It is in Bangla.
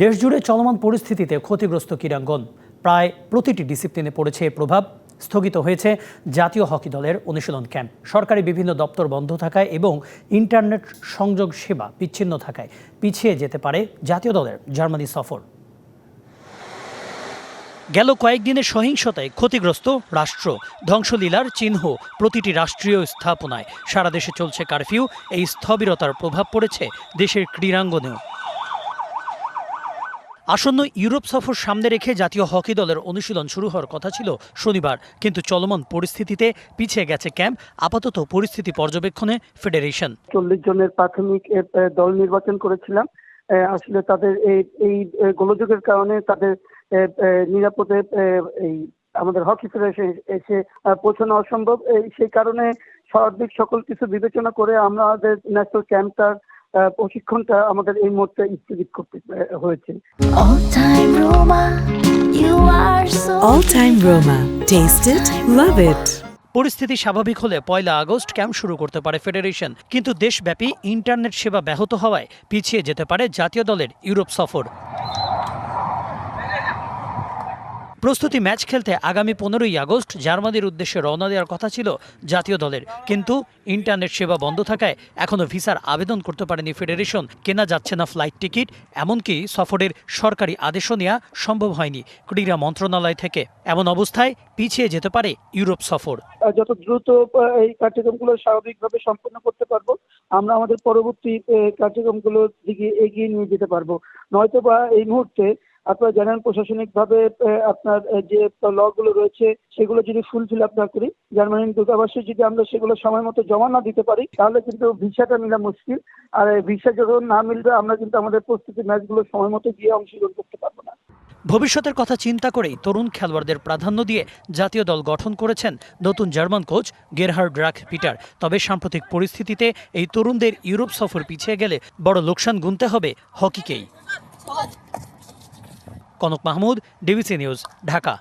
দেশজুড়ে চলমান পরিস্থিতিতে ক্ষতিগ্রস্ত ক্রীড়াঙ্গন। প্রায় প্রতিটি ডিসিপ্লিনে পড়েছে প্রভাব, স্থগিত হয়েছে জাতীয় হকি দলের অনুশীলন ক্যাম্প। সরকারি বিভিন্ন দপ্তর বন্ধ থাকায় এবং ইন্টারনেট সংযোগ সেবা বিচ্ছিন্ন থাকায় পিছিয়ে যেতে পারে জাতীয় দলের জার্মানি সফর। গেল কয়েকদিনের সহিংসতায় ক্ষতিগ্রস্ত রাষ্ট্র। ধ্বংসলীলার চিহ্ন প্রতিটি রাষ্ট্রীয় স্থাপনায়। সারা দেশে চলছে কারফিউ, এই স্থবিরতার প্রভাব পড়েছে দেশের ক্রীড়াঙ্গনেও। আসন্ন ইউরোপ সফর সামনে রেখে জাতীয় হকি দলের অনুশীলন শুরু হওয়ার কথা ছিল শনিবার, কিন্তু চলমান পরিস্থিতিতে পিছিয়ে গেছে ক্যাম্প, আপাতত পরিস্থিতি পর্যবেক্ষণে ফেডারেশন। চল্লিশ জনের প্রাথমিক দল নির্বাচন করেছিলাম। আসলে তাদের এই এই গোলযোগের কারণে তাদের নিরাপদে এই, আমাদের হকি ফেডারেশন এসে পৌঁছানো অসম্ভব। সেই কারণে সার্বিক সকল কিছু বিবেচনা করে আমরা আমাদের ন্যাশনাল ক্যাম্পটার প্রশিক্ষণটা আমাদের এই মুহূর্তে স্থগিত করতে হয়েছে All time Roma, you are so All Time Roma. Taste it, love it. পরিস্থিতি স্বাভাবিক হলে পয়লা আগস্ট ক্যাম্প শুরু করতে পারে ফেডারেশন কিন্তু দেশব্যাপী ইন্টারনেট সেবা ব্যাহত হওয়ায় পিছিয়ে যেতে পারে জাতীয় দলের ইউরোপ সফর প্রস্তুতি ম্যাচ খেলতে আগামী পনেরোই আগস্ট জার্মানির উদ্দেশ্যে রওনা দেওয়ার কথা ছিল জাতীয় দলের। কিন্তু ইন্টারনেট সেবা বন্ধ থাকায় এখনও ভিসার আবেদন করতে পারেনি ফেডারেশন। কেনা যাচ্ছে না ফ্লাইট টিকিট, এমনকি সফরের সরকারি আদেশও নেওয়া সম্ভব হয়নি। ক্রীড়া মন্ত্রণালয় থেকে এমন অবস্থায় পিছিয়ে যেতে পারে ইউরোপ সফর। যত দ্রুত এই কার্যক্রমগুলো স্বাভাবিকভাবে সম্পন্ন করতে পারব, আমরা আমাদের পরবর্তী কার্যক্রমগুলোর দিকে এগিয়ে নিয়ে যেতে পারব। নয়তো বা এই মুহূর্তে আপনারা জানেন প্রশাসনিকভাবে আপনার যে ল গুলো রয়েছে, সেগুলো যদি ফুলফিল না করি জার্মানির দূতাবাসে যদি আমরা সেগুলো সময় মতো জমা না দিতে পারি, তাহলে কিন্তু ভিসাটা মিলা মুশকিল। আর ভিসা যখন না মিলবে, আমরা কিন্তু আমাদের প্রস্তুতি ম্যাচগুলো সময় মতো গিয়ে অংশগ্রহণ করতে পারব না। ভবিষ্যতের কথা চিন্তা করেই তরুণ খেলোয়াড়দের প্রাধান্য দিয়ে জাতীয় দল গঠন করেছেন নতুন জার্মান কোচ গেরহার্ড ড্রাক পিটার তবে সাম্প্রতিক পরিস্থিতিতে এই তরুণদের ইউরোপ সফর পিছিয়ে গেলে বড় লোকসান গুনতে হবে হকিকেই। Kanak Mahmud DBC news Dhaka